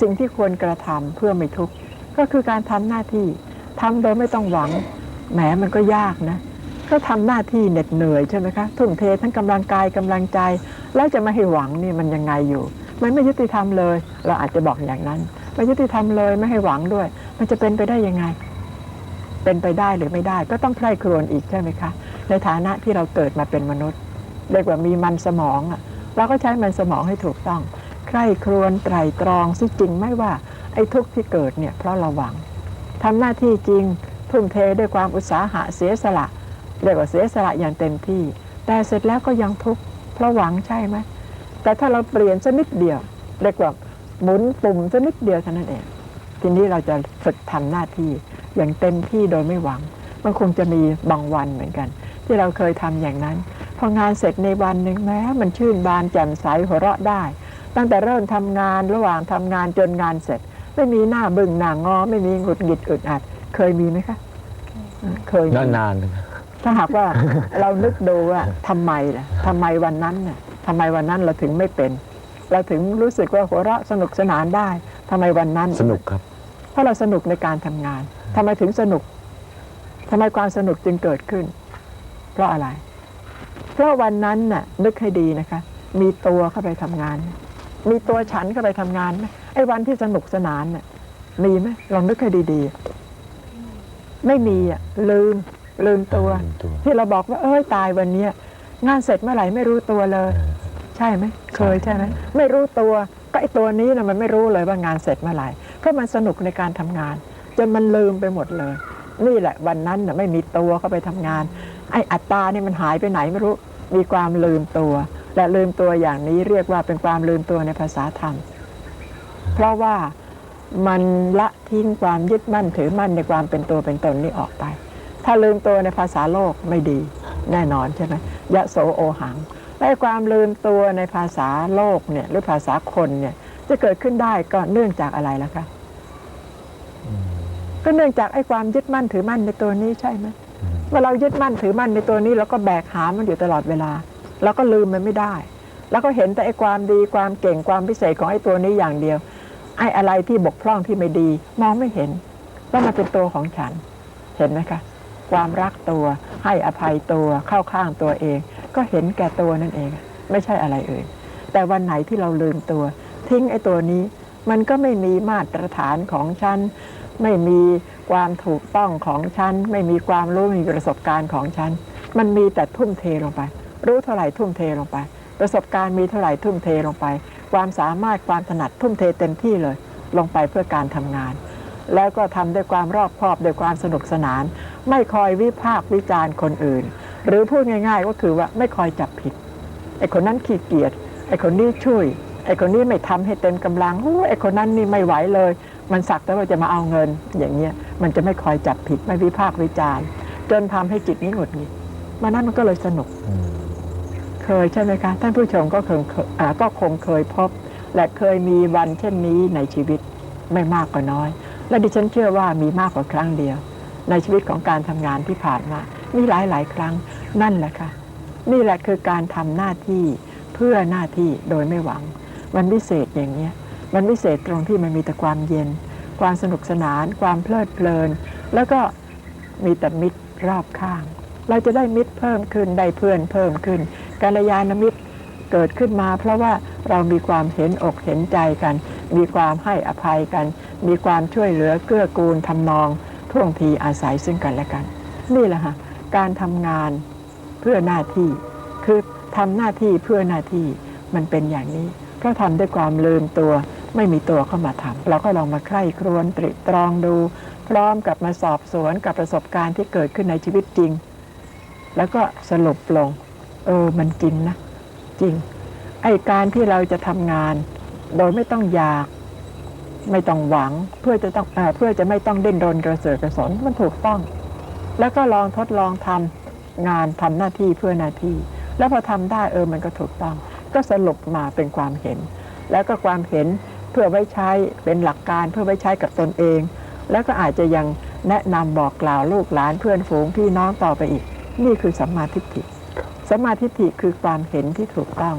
สิ่งที่ควรกระทำเพื่อไม่ทุกข์ก็คือการทำหน้าที่ทำโดยไม่ต้องหวังแหมมันก็ยากนะ ก็ทำหน้าที่เหน็ดเหนื่อยใช่ไหมคะทุ่มเททั้งกำลังกายกำลังใจ แล้วจะไม่ให้หวังนี่มันยังไงอยู่ มันไม่ยุติธรรมเลย เราอาจจะบอกอย่างนั้นไม่ยุติธรรมเลยไม่ให้หวังด้วย มันจะเป็นไปได้ยังไง เป็นไปได้หรือไม่ได้ ก็ต้องใคร่ครวญอีกใช่ไหมคะ ในฐานะที่เราเกิดมาเป็นมนุษย์เรียกว่ามีมันสมองอะเราก็ใช้มันสมองให้ถูกต้อง ใคร่ครวญไตรตรองซิจริงไหม่ว่าไอ้ทุกข์ที่เกิดเนี่ยเพราะเราหวังทำหน้าที่จริงทุ่มเทด้วยความอุตสาหะเสียสละเรียกว่าเสียสละอย่างเต็มที่ แต่เสร็จแล้วก็ยังทุกข์เพราะหวังใช่ไหมแต่ถ้าเราเปลี่ยนสักนิดเดียวเรียกว่าหมุนปุ่มสักนิดเดียวเท่านั้นเอง ทีนี้เราจะฝึกทำหน้าที่อย่างเต็มที่โดยไม่หวัง มันคงจะมีบางวันเหมือนกัน ที่เราเคยทำอย่างนั้น พองานเสร็จในวันหนึ่งแม้ มันชื่นบานแจ่มใสหัวเราะได้ ตั้งแต่เริ่มทำงานระหว่างทำงานจนงานเสร็จ ไม่มีหน้าบึ้งหน้างอ ไม่มีหงุดหงิดอึดอัด เคยมีไหมคะ เคยมีนานๆนะถ้าหากว่าเรานึกดูว่าทำไมล่ะทำไมวันนั้นน่ะทำไมวันนั้นเราถึงไม่เป็น เราถึงรู้สึกว่าหัวเราะสนุกสนานได้ทำไมวันนั้น สนุกครับ เพราะเราสนุกในการทำงานทำไมถึงสนุกทำไมความสนุกจึงเกิดขึ้น เพราะอะไร เพราะวันนั้นน่ะ นึกให้ดีนะคะ มีตัวเข้าไปทำงาน มีตัวฉันเข้าไปทำงานไหมไอ้วันที่สนุกสนานน่ะมีไหมลองนึกให้ดีๆ ไม่มีอะลืมลืมตัว ลืมตัว ที่เราบอกว่าเอ้ยตายวันเนี้ยงานเสร็จเมื่อไหร่ไม่รู้ตัวเลย ใช่ไหมเคยใช่ไหมไม่รู้ตัวก็ไอตัวนี้นะมันไม่รู้เลยว่างานเสร็จเมื่อไหร่เพราะมันสนุกในการทำงานจนมันลืมไปหมดเลย นี่แหละวันนั้นน่ะไม่มีตัวเข้าไปทำงาน ไออัตตานี่มันหายไปไหนไม่รู้มีความลืมตัว และลืมตัวอย่างนี้เรียกว่าเป็นความลืมตัวในภาษาธรรม เพราะว่ามันละทิ้งความยึดมั่นถือมั่นในความเป็นตัวเป็นตนนี่ออกไป ถ้าลืมตัวในภาษาโลกไม่ดี แน่นอนใช่ไหมยะโสโอหังและไอ้ความลืมตัวในภาษาโลกเนี่ยหรือภาษาคนเนี่ยจะเกิดขึ้นได้ก็เนื่องจากอะไรล่ะคะก็เนื่องจากไอ้ความยึดมั่นถือมั่นในตัวนี้ใช่ไหมเมื่อเรายึดมั่นถือมั่นในตัวนี้เราก็แบกหามมันอยู่ตลอดเวลา เราก็ลืมมันไม่ได้ แล้วก็เห็นแต่ไอ้ความดีความเก่งความพิเศษของไอ้ตัวนี้อย่างเดียว ไอ้อะไรที่บกพร่องที่ไม่ดี มองไม่เห็นว่ามันเป็นตัวของฉัน เห็นไหมคะ ความรักตัว ให้อภัยตัวเข้าข้างตัวเอง ก็เห็นแก่ตัวนั่นเอง ไม่ใช่อะไรเอ่ยแต่วันไหนที่เราลืมตัว ทิ้งไอ้ตัวนี้ มันก็ไม่มีมาตรฐานของฉันไม่มีความถูกต้องของฉัน ไม่มีความรู้ ไม่มีประสบการณ์ของฉัน มันมีแต่ทุ่มเทลงไป รู้เท่าไหร่ทุ่มเทลงไป ประสบการณ์มีเท่าไหร่ทุ่มเทลงไป ความสามารถความถนัดทุ่มเทเต็มที่เลย ลงไปเพื่อการทำงาน แล้วก็ทำด้วยความรอบคอบด้วยความสนุกสนาน ไม่คอยวิพากษ์วิจารณ์คนอื่น หรือพูดง่าย ๆ ก็คือว่าไม่คอยจับผิดไอ้คนนั้นขี้เกียจไอ้คนนี้ช่วยไอ้คนนี้ไม่ทำให้เต็มกำลังโอ้ไอ้คนนั้นนี่ไม่ไหวเลย มันสักแต่ว่าจะมาเอาเงิน อย่างเงี้ย มันจะไม่คอยจับผิดไม่วิพากษ์วิจารณ์ จนทำให้จิตนี้หงุดหงิดมันนั้นมันก็เลยสนุก เคยใช่ไหมคะ ท่านผู้ชมก็คงเคยอ่าก็คงเคยพบ และเคยมีวันเช่นนี้ในชีวิตไม่มากก็น้อย และดิฉันเชื่อว่ามีมากกว่าครั้งเดียว ในชีวิตของการทำงานที่ผ่านมามีหลายหลายครั้งนั่นแหละค่ะ นี่แหละคือการทำหน้าที่เพื่อหน้าที่โดยไม่หวัง มันวิเศษอย่างเนี้ยมันวิเศษตรงที่มันมีแต่ความเย็น ความสนุกสนาน ความเพลิดเพลิน แล้วก็มีแต่มิตรรอบข้าง เราจะได้มิตรเพิ่มขึ้นได้เพื่อนเพิ่มขึ้น กัลยาณมิตรเกิดขึ้นมา เพราะว่าเรามีความเห็นอกเห็นใจกัน มีความให้อภัยกัน มีความช่วยเหลือเกื้อกูลทำนองท่วงทีอาศัยซึ่งกันและกัน นี่แหละฮะการทำงานเพื่อหน้าที่คือทำหน้าที่เพื่อหน้าที่มันเป็นอย่างนี้ เพราะทำด้วยความลืมตัวไม่มีตัวเข้ามาทำเราก็ลองมาใคร่ครวญตริตรองดู พร้อมกับมาสอบสวนกับประสบการณ์ที่เกิดขึ้นในชีวิตจริง แล้วก็สรุปลง เออมันจริงนะ จริง ไอการที่เราจะทำงาน โดยไม่ต้องอยาก ไม่ต้องหวัง เพื่อจะต้องเอเพื่อจะไม่ต้องเด่นรนกระเสือกกระสนมันถูกต้อง แล้วก็ลองทดลองทำงานทำหน้าที่เพื่อหน้าที่ แล้วพอทำได้เออมันก็ถูกต้อง ก็สรุปมาเป็นความเห็น แล้วก็ความเห็นเพื่อไว้ใช้เป็นหลักการเพื่อไว้ใช้กับตนเอง แล้วก็อาจจะยังแนะนำบอกกล่าวลูกหลานเพื่อนฝูงพี่น้องต่อไปอีก นี่คือสัมมาทิฏฐิ สมาธิฏฐิคือความเห็นที่ถูกต้อง